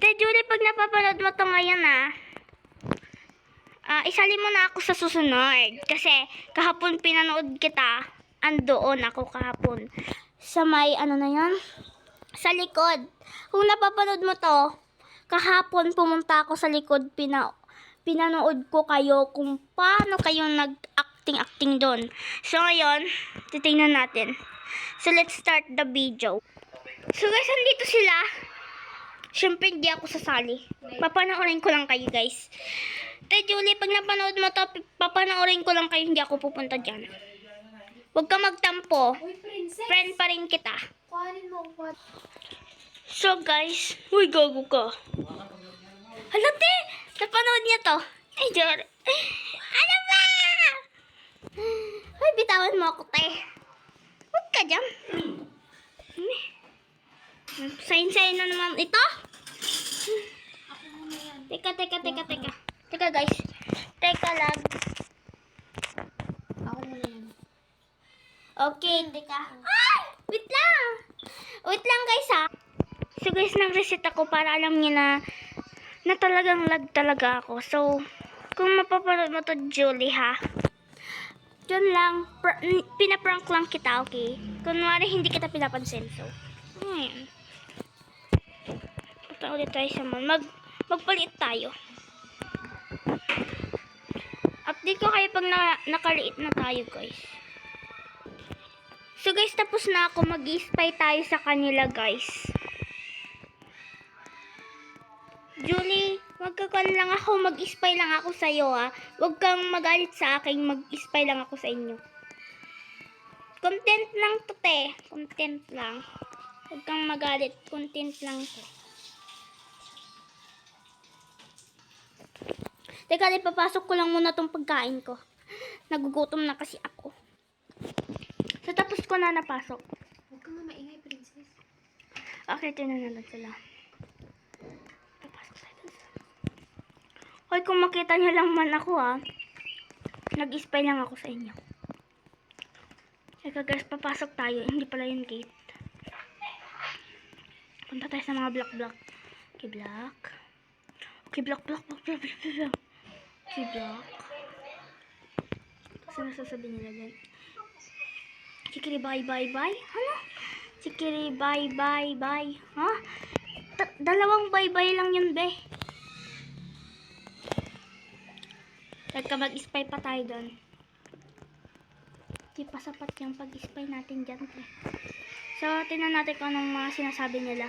Te Julie, pag napapanood mo to ngayon ah, ah, isali mo na ako sa susunod. Kasi kahapon pinanood kita, andoon ako kahapon. Sa may, ano na yon Sa likod. Kung napapanood mo to, kahapon pumunta ako sa likod, pina, pinanood ko kayo kung paano kayo nag-acting-acting doon. So ngayon, titingnan natin. So let's start the video. So guys, andito sila. Siyempre, hindi ako sasali. Papanoorin ko lang kayo, guys. Te Julie, pag napanood mo to, papanoorin ko lang kayo, hindi ako pupunta dyan. Huwag ka magtampo. Uy, princess! Friend pa rin kita. Kuhanin mo what? So, guys, uy, gago ka. Hala, te! Napanood niya to. Ay, Jor. Ano ba? Uy, bitawan mo ako, te. Huwag ka dyan. Sayin-sayin na naman ito. Teka, teka, teka, teka. Teka, guys. Teka lang. Ako muna yan. Okay, teka. Ay! Wait lang! Wait lang, guys, ha. So, guys, nag-reset ako para alam niyo na na talagang lag talaga ako. So, kung mapapanood mo to, Julie, ha? Yun lang. Pr- pinaprank lang kita, okay? Kunwari, hindi kita pinapansin. So, hmm. Punta ulit tayo sa mall. Mag, magpalit tayo. Update ko kayo pag na, nakaliit na tayo, guys. So guys, tapos na ako. Mag-spy tayo sa kanila, guys. Julie, magkakan lang ako. Mag-spy lang ako sa iyo, ha. Huwag kang magalit sa akin. Mag-spy lang ako sa inyo. Content lang to, te. Content lang. Huwag kang magalit. Content lang to. Teka, ipapasok ko lang muna tong pagkain ko. Nagugutom na kasi ako. So, tapos ko na napasok. Huwag ka nga maingay, princess. Okay, tinan na lang sila. Papasok tayo dun sa... Hoy, kung makita niyo lang man ako, ha. Nag-spy lang ako sa inyo. Teka, guys, papasok tayo. Hindi pala yung gate. Punta tayo sa mga block-block. Okay, block. Okay, block, block, block, block, block, block, Okay, block. Kasi nasasabi nila dyan. Sikiri bye bye bye? Ano? Sikiri bye bye bye? Ha? Ta- dalawang bye bye lang yun, be. Teka, mag-spy pa tayo doon. Di pa sapat yung pag-spy natin dyan, te. So, tingnan natin kung anong mga sinasabi nila.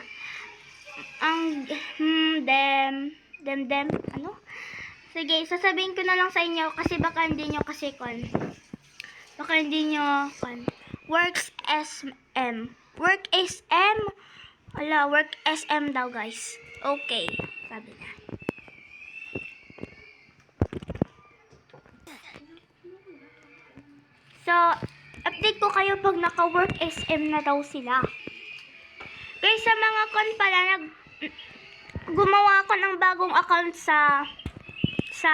Ang, hmm, dem, dem, dem, ano? Sige, sasabihin ko na lang sa inyo kasi baka hindi nyo kasi kon. Baka hindi nyo kon. Works SM. Work SM? Wala, work SM daw guys. Okay, sabi na. So, update ko kayo pag naka-work SM na daw sila. Guys, sa mga kon pala, nag, gumawa ako ng bagong account sa sa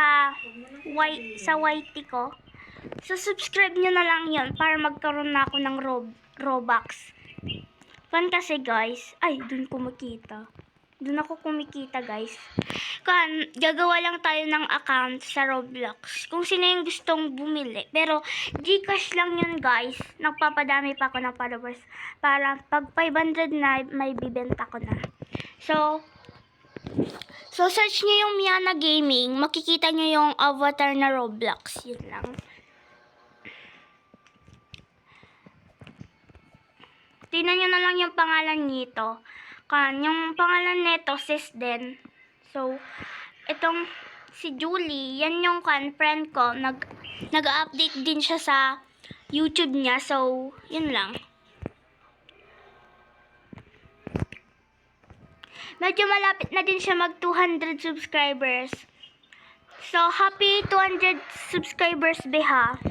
Y, sa YT ko. So, subscribe nyo na lang yon para magkaroon na ako ng Rob, Robux. Kan kasi guys, ay, dun kumikita. Dun ako kumikita guys. Kan, gagawa lang tayo ng account sa Roblox. Kung sino yung gustong bumili. Pero, Gcash lang yun guys. Nagpapadami pa ako ng followers. Para pag 500 na, may bibenta ko na. So, So, search nyo yung Miana Gaming. Makikita nyo yung avatar na Roblox. Yun lang. Tingnan nyo na lang yung pangalan nito. Kan, yung pangalan nito, sis din. So, itong si Julie, yan yung kan, friend ko. Nag, nag-update din siya sa YouTube niya. So, yun lang. Medyo malapit na din siya mag 200 subscribers. So, happy 200 subscribers, beha.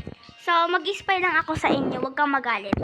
So, mag-spy lang ako sa inyo. Huwag kang magalit.